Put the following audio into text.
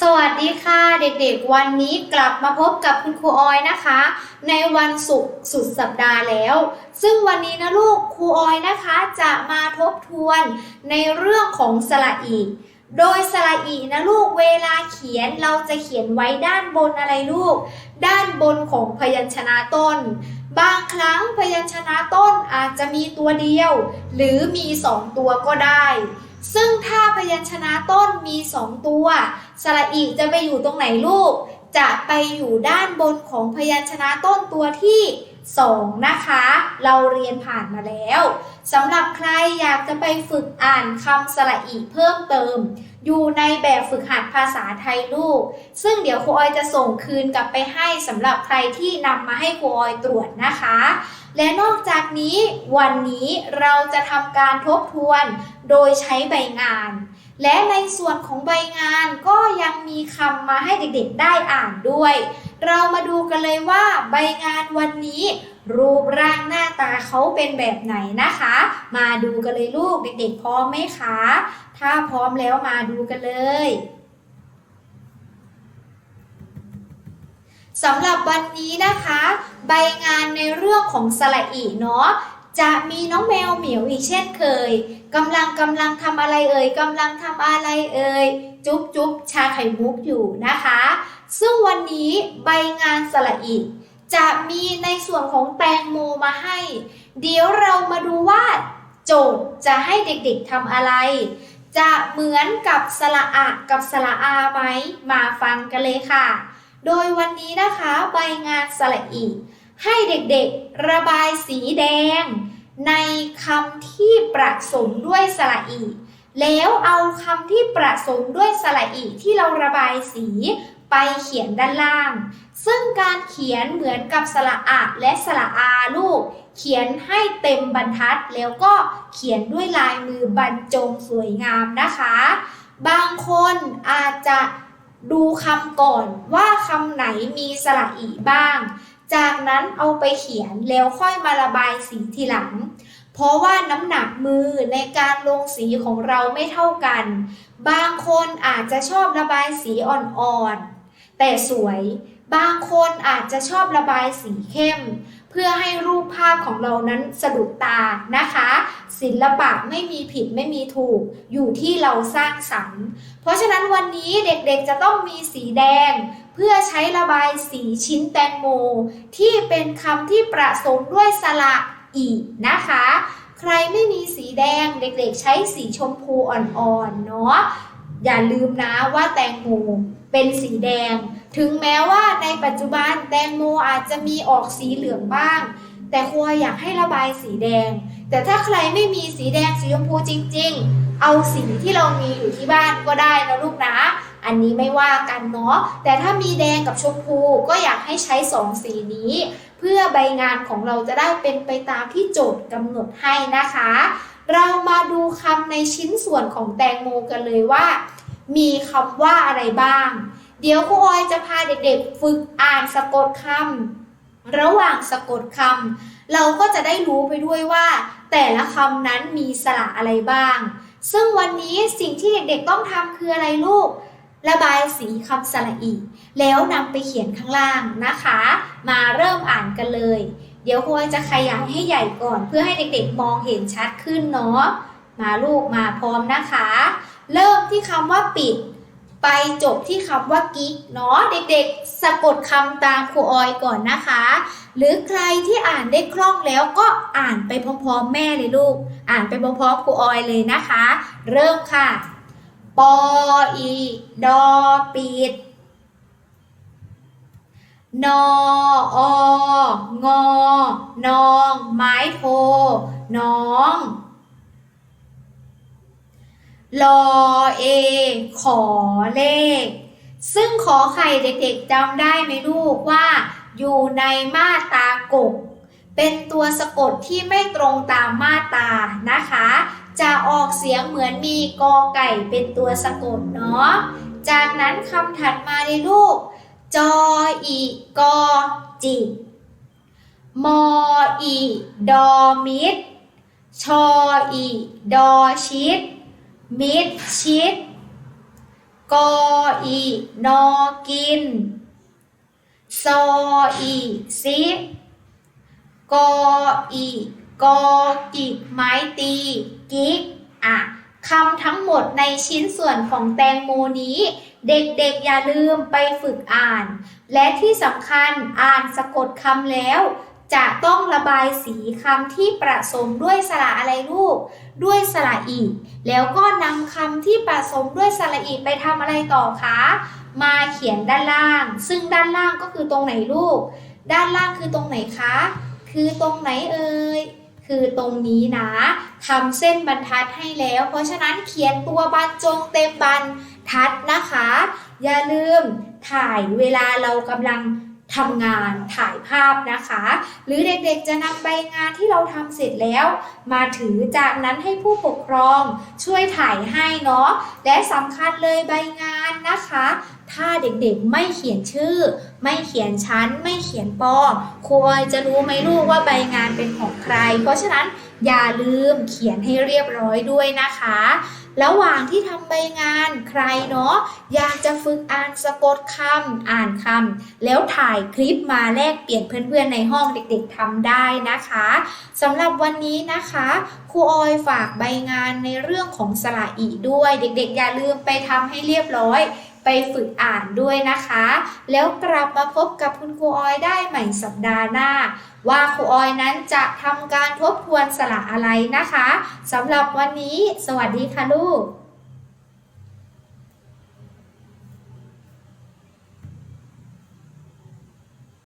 สวัสดีค่ะเด็กๆ วันนี้กลับมาพบกับคุณครูออยนะคะ ในวันศุกร์สุดสัปดาห์แล้ว ซึ่งวันนี้นะลูกครูออยนะคะจะมาทบทวนในเรื่องของสระอีโดยสระอีนะลูกเวลาเขียนเราจะเขียนไว้ด้านบนอะไรลูก ด้านบนของพยัญชนะต้น บางครั้งพยัญชนะต้นอาจจะมีตัวเดียว หรือมีสองตัวก็ได้ ซึ่งถ้าพยัญชนะต้นมีสองตัว สระอีจะไปอยู่ตรงไหนลูก จะไปอยู่ด้านบนของพยัญชนะต้นตัวที่สองนะคะ เราเรียนผ่านมาแล้วสำหรับใครอยากจะไปฝึกอ่านคำสระอีเพิ่มเติม อยู่ในแบบฝึกหัดภาษาไทยลูก ซึ่งเดี๋ยวครูออยจะส่งคืนกลับไปให้สำหรับใครที่นำมาให้ครูออยตรวจนะคะ และนอกจากนี้วันนี้เราจะทำการทบทวนโดยใช้ใบงาน และในส่วนของใบงานก็ยังมีคำมาให้เด็กๆได้อ่านด้วย เรามาดูกันเลยว่าใบงานวันนี้ รูปร่างหน้าตาเขาเป็นแบบไหนนะคะ มาดูกันเลยลูกเด็กๆพร้อมไหมคะ ถ้าพร้อมแล้วมาดูกันเลย สำหรับวันนี้นะคะ ใบงานในเรื่องของสระอีเนาะจะมีน้องแมวเหมียวอีกเช่นเคยกำลังกำลังทำอะไรเอ่ยกำลังทำอะไรเอ่ยจุ๊บจุ๊บชาไข่มุกอยู่นะคะ ซึ่งวันนี้ใบงานสระอีจะมีในส่วนของแตงโมมาให้ เดี๋ยวเรามาดูว่าโจทย์จะให้เด็กๆทำอะไร จะเหมือนกับสระอะกับสระอาไหมมาฟังกันเลยค่ะ โดยวันนี้นะคะใบงานสระอีให้เด็กๆระบายสีแดง ในคำที่ประสมด้วยสระอีแล้วเอาคำที่ประสมด้วยสระอีที่เราระบายสีไปเขียนด้านล่าง ซึ่งการเขียนเหมือนกับสระอะและสระอาลูก เขียนให้เต็มบรรทัดแล้วก็เขียนด้วยลายมือบรรจงสวยงามนะคะ บางคนอาจจะ ดูคำก่อนว่าคำไหนมีสระอีบ้าง จากนั้นเอาไปเขียนแล้วค่อยมาระบายสีทีหลัง เพราะว่าน้ำหนักมือในการลงสีของเราไม่เท่ากัน บางคนอาจจะชอบระบายสีอ่อนๆ แต่สวย บางคนอาจจะชอบระบายสีเข้ม เพื่อให้รูปภาพของเรานั้นสะดุดตานะคะ ศิลปะไม่มีผิดไม่มีถูก อยู่ที่เราสร้างสรรค์ เพราะฉะนั้นวันนี้เด็กๆจะต้องมีสีแดง เพื่อใช้ระบายสีชิ้นแตงโม ที่เป็นคำที่ประสมด้วยสระอีนะคะ ใครไม่มีสีแดงเด็กๆ ใช้สีชมพูอ่อนๆเนาะอย่าลืมนะว่าแตงโมเป็นสีแดง ถึงแม้ว่าในปัจจุบันแตงโมอาจจะมีออกสีเหลืองบ้าง แต่ครัวอยากให้ระบายสีแดง แต่ถ้าใครไม่มีสีแดงสีชมพูจริง ๆ เอาสีที่เรามีอยู่ที่บ้านก็ได้นะลูกนะ อันนี้ไม่ว่ากันเนาะ แต่ถ้ามีแดงกับชมพูก็อยากให้ใช้สองสีนี้ เพื่อใบงานของเราจะได้เป็นไปตามที่โจทย์กำหนดให้นะคะ เรามาดูคำในชิ้นส่วนของแตงโมกันเลยว่า มีคำว่าอะไรบ้าง เดี๋ยวครูออยจะพาเด็กๆ ฝึกอ่านสะกดคำระหว่างสะกดคำ เราก็จะได้รู้ไปด้วยว่า แต่ละคำนั้นมีสระอะไรบ้าง ซึ่งวันนี้สิ่งที่เด็กๆต้องทำคืออะไรลูก ระบายสีคำสระอีแล้วนำไปเขียนข้างล่างนะคะ มาเริ่มอ่านกันเลย เดี๋ยวครูจะขยายให้ใหญ่ก่อน เพื่อให้เด็กๆมองเห็นชัดขึ้นเนาะมาลูกมาพร้อมนะคะ เริ่มที่คำว่าปิด ไปจบที่คำว่ากิ๊กเนาะเด็กๆ สะกดคำตามครูออยก่อนนะคะ หรือใครที่อ่านได้คล่องแล้วก็อ่านไปพร้อมๆแม่เลยลูก อ่านไปพร้อมๆครูออยเลยนะคะ เริ่มค่ะ ปออีดอปิด นอองอนอง ไม้โทน้อง ลอเอ ขอเลข ซึ่งขอไข่เด็กๆจำได้ไหมลูกว่า อยู่ในมาตากบเป็นตัวสะกดที่ไม่ตรงตามมาตานะคะ จะออกเสียงเหมือนมีกอไก่เป็นตัวสะกดเนาะ จากนั้นคำถัดมาในลูก จออีกอจิมออีดอมิดชออีดอชิด มิดชิด กออีนอกิน ซออีซิกออีกอกิกไม้ตีกิกอะคำทั้งหมดในชิ้นส่วนของแตงโมนี้ เด็กๆอย่าลืมไปฝึกอ่าน และที่สำคัญอ่านสะกดคำแล้ว จะต้องระบายสีคำที่ประสมด้วยสระอะไรลูก ด้วยสระอีแล้วก็นำคำที่ประสมด้วยสระอีไปทำอะไรต่อคะ มาเขียนด้านล่าง ซึ่งด้านล่างก็คือตรงไหนลูก ด้านล่างคือตรงไหนคะ คือตรงไหนเอ่ย คือตรงนี้นะทำเส้นบรรทัดให้แล้ว เพราะฉะนั้นเขียนตัวบรรจงเต็มบรรทัดนะคะ อย่าลืมถ่ายเวลาเรากำลัง ทำงานถ่ายภาพนะคะ หรือเด็กๆจะนำใบงานที่เราทำเสร็จแล้ว มาถือจากนั้นให้ผู้ปกครองช่วยถ่ายให้เนาะและสำคัญเลยใบงานนะคะ ถ้าเด็กๆไม่เขียนชื่อ ไม่เขียนชั้น ไม่เขียนปอครูออยจะรู้ไหมลูกว่าใบงานเป็นของใคร เพราะฉะนั้น อย่าลืมเขียนให้เรียบร้อยด้วยนะคะ ระหว่างที่ทำใบงานใครเนาะอยากจะฝึกอ่านสะกดคำอ่านคำแล้วถ่ายคลิปมาแลกเปลี่ยนเพื่อนๆในห้องเด็กๆทำได้นะคะสำหรับวันนี้นะคะครูออยฝากใบงานในเรื่องของสระอีด้วย เด็กๆ อย่าลืมไปทำให้เรียบร้อย ไปฝึกอ่านด้วยนะคะ แล้วกลับมาพบกับคุณครูออยได้ใหม่สัปดาห์หน้า ว่าครูออยนั้นจะทำการทบทวนสระอะไรนะคะสำหรับวันนี้ สวัสดีค่ะลูก